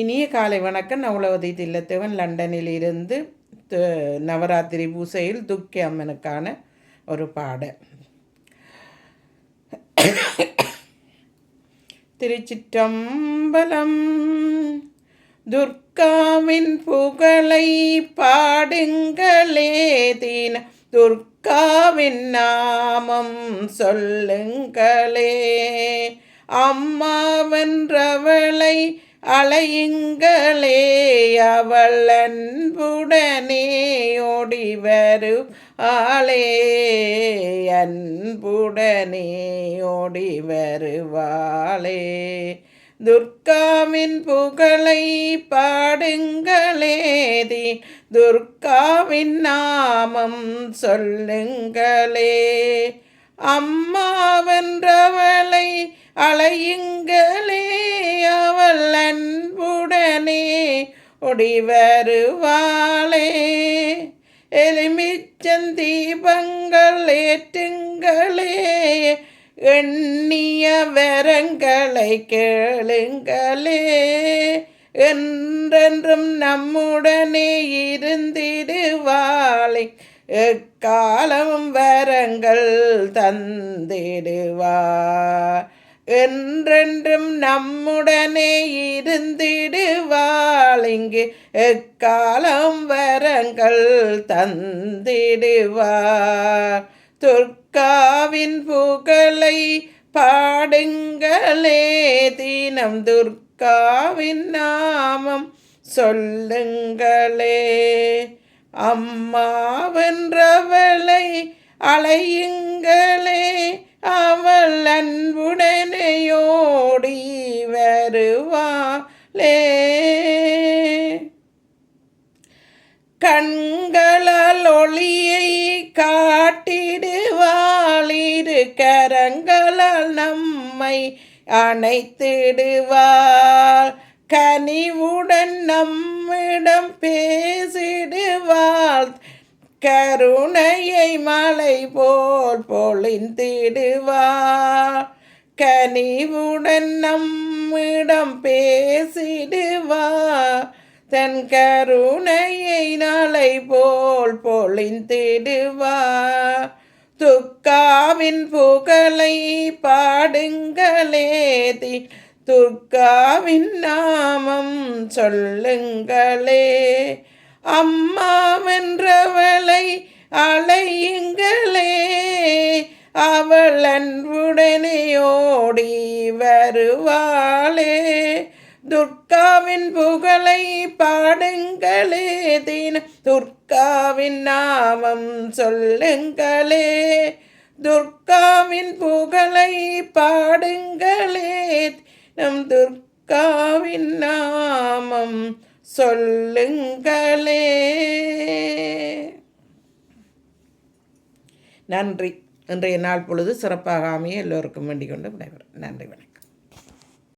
இனிய காலை வணக்கம். நவலவதி தில்லத்தேவன் லண்டனில் இருந்து நவராத்திரி பூசையில் துக்கி அம்மனுக்கான ஒரு பாட. திருச்சிற்றம்பலம் துர்காவின் புகழை பாடுங்களே தீன துர்காவின் நாமம் சொல்லுங்களே. அம்மாவென்றவளை அலையுங்களே அவள் அன்புடனே ஓடி வரும் ஆளே அன்புடனே ஓடி வருவாளே துர்காவின் புகழை பாடுங்களேதி துர்காவின் நாமம் சொல்லுங்களே. அம்மாவென்றவளை அலையுங்களே ஒடி வருவாளே. எலுமிச்சந்தீபங்கள் ஏற்றுங்களே. எண்ணிய வரங்களை கேளுங்களே. என்றென்றும் நம்முடனே இருந்திடுவாளை. எக்காலமும் வரங்கள் தந்திடுவார். என்றென்றும் நம்முடனே இருந்திடுவார். இங்கு எக்காலம் வரங்கள் தந்திடுவார். துர்காவின் புகழை பாடுங்களே தீனம் துர்காவின் நாமம் சொல்லுங்களே. அம்மாவென்றவளை அலையுங்களே அவள் அன்புடனையோடி வருவாளே. கண்களால் ஒளியை காட்டிடுவாளிரு கரங்களால் நம்மை அணைத்திடுவாள். கனிவுடன் நம்மிடம் பேசிடுவாள். கருணையை மலை போல் பொழிந்திடுவாள். கனிவுடன் நம்மிடம் பேசி தன் கருணையை நாளை போல் பொழிந்திடுவார். துர்காவின் புகழை பாடுங்களே தி துர்காவின் நாமம் சொல்லுங்களே. அம்மாவென்றவளை அலையுங்களே அவள் அன்புடனே ஓடி வருவாளே. துர்காவின் புகழை பாடுங்களே தீன. துர்காவின் நாமம் சொல்லுங்களே. துர்காவின் புகழை பாடுங்களே நம் துர்காவின் நாமம் சொல்லுங்களே. நன்றி. இன்றைய நாள் பொழுது சிறப்பாக அமைய எல்லோருக்கும் வேண்டிக் கொண்டு விடைபெறும் நன்றி வணக்கம்.